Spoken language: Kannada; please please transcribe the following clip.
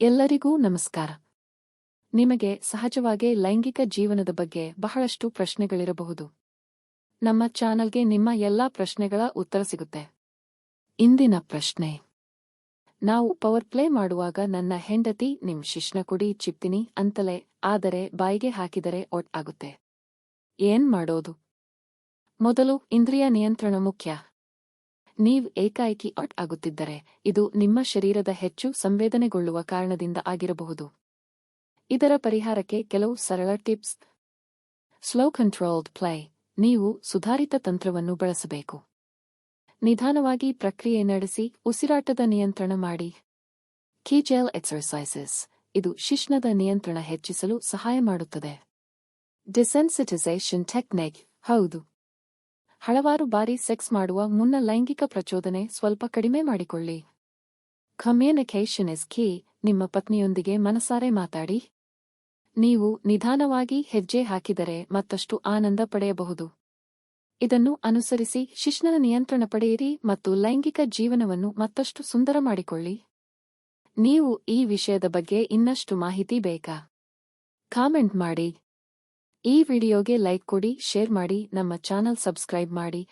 ಎಲ್ಲರಿಗೂ ನಮಸ್ಕಾರ. ನಿಮಗೆ ಸಹಜವಾಗೇ ಲೈಂಗಿಕ ಜೀವನದ ಬಗ್ಗೆ ಬಹಳಷ್ಟು ಪ್ರಶ್ನೆಗಳಿರಬಹುದು. ನಮ್ಮ ಚಾನಲ್ಗೆ ನಿಮ್ಮ ಎಲ್ಲಾ ಪ್ರಶ್ನೆಗಳ ಉತ್ತರ ಸಿಗುತ್ತೆ. ಇಂದಿನ ಪ್ರಶ್ನೆ. ನಾವು ಪವರ್ ಪ್ಲೇ ಮಾಡುವಾಗ ನನ್ನ ಹೆಂಡತಿ, ನಿಮ್ ಶಿಶ್ನ ಕುಡಿ ಚಿಪ್ತಿನಿ ಅಂತಲೇ, ಆದರೆ ಬಾಯಿಗೆ ಹಾಕಿದರೆ ಒಟ್ ಆಗುತ್ತೆ. ಏನ್ ಮಾಡೋದು? ಮೊದಲು ಇಂದ್ರಿಯ ನಿಯಂತ್ರಣ ಮುಖ್ಯ. ನೀವ್ ಏಕಾಏಕಿ ಅಟ್ ಆಗುತ್ತಿದ್ದರೆ ಇದು ನಿಮ್ಮ ಶರೀರದ ಹೆಚ್ಚು ಸಂವೇದನೆಗೊಳ್ಳುವ ಕಾರಣದಿಂದ ಆಗಿರಬಹುದು. ಇದರ ಪರಿಹಾರಕ್ಕೆ ಕೆಲವು ಸರಳ ಟಿಪ್ಸ್. ಸ್ಲೋ ಕಂಟ್ರೋಲ್ಡ್ ಪ್ಲೇ ನೀವು ಸುಧಾರಿತ ತಂತ್ರವನ್ನು ಬಳಸಬೇಕು. ನಿಧಾನವಾಗಿ ಪ್ರಕ್ರಿಯೆ ನಡೆಸಿ ಉಸಿರಾಟದ ನಿಯಂತ್ರಣ ಮಾಡಿ. ಕೀಜೆಲ್ ಎಕ್ಸರ್ಸೈಸಸ್ ಇದು ಶಿಶ್ನದ ನಿಯಂತ್ರಣ ಹೆಚ್ಚಿಸಲು ಸಹಾಯ ಮಾಡುತ್ತದೆ. ಡಿಸೆನ್ಸಿಟೈಸೇಷನ್ ಟೆಕ್ನಿಕ್ ಹೌದು. ಹಲವಾರು ಬಾರಿ ಸೆಕ್ಸ್ ಮಾಡುವ ಮುನ್ನ ಲೈಂಗಿಕ ಪ್ರಚೋದನೆ ಸ್ವಲ್ಪ ಕಡಿಮೆ ಮಾಡಿಕೊಳ್ಳಿ. ಕಮ್ಯುನಿಕೇಷನ್ ಇಸ್ ಕೀ ನಿಮ್ಮ ಪತ್ನಿಯೊಂದಿಗೆ ಮನಸಾರೆ ಮಾತಾಡಿ. ನೀವು ನಿಧಾನವಾಗಿ ಹೆಜ್ಜೆ ಹಾಕಿದರೆ ಮತ್ತಷ್ಟು ಆನಂದ ಪಡೆಯಬಹುದು. ಇದನ್ನು ಅನುಸರಿಸಿ ಶಿಶ್ನನ ನಿಯಂತ್ರಣ ಪಡೆಯಿರಿ ಮತ್ತು ಲೈಂಗಿಕ ಜೀವನವನ್ನು ಮತ್ತಷ್ಟು ಸುಂದರ ಮಾಡಿಕೊಳ್ಳಿ. ನೀವು ಈ ವಿಷಯದ ಬಗ್ಗೆ ಇನ್ನಷ್ಟು ಮಾಹಿತಿ ಬೇಕಾ? ಕಾಮೆಂಟ್ ಮಾಡಿ. ಈ ವಿಡಿಯೋಗೆ ಲೈಕ್ ಕೊಡಿ ಶೇರ್ ಮಾಡಿ ನಮ್ಮ ಚಾನಲ್ ಸಬ್ಸ್ಕ್ರೈಬ್ ಮಾಡಿ.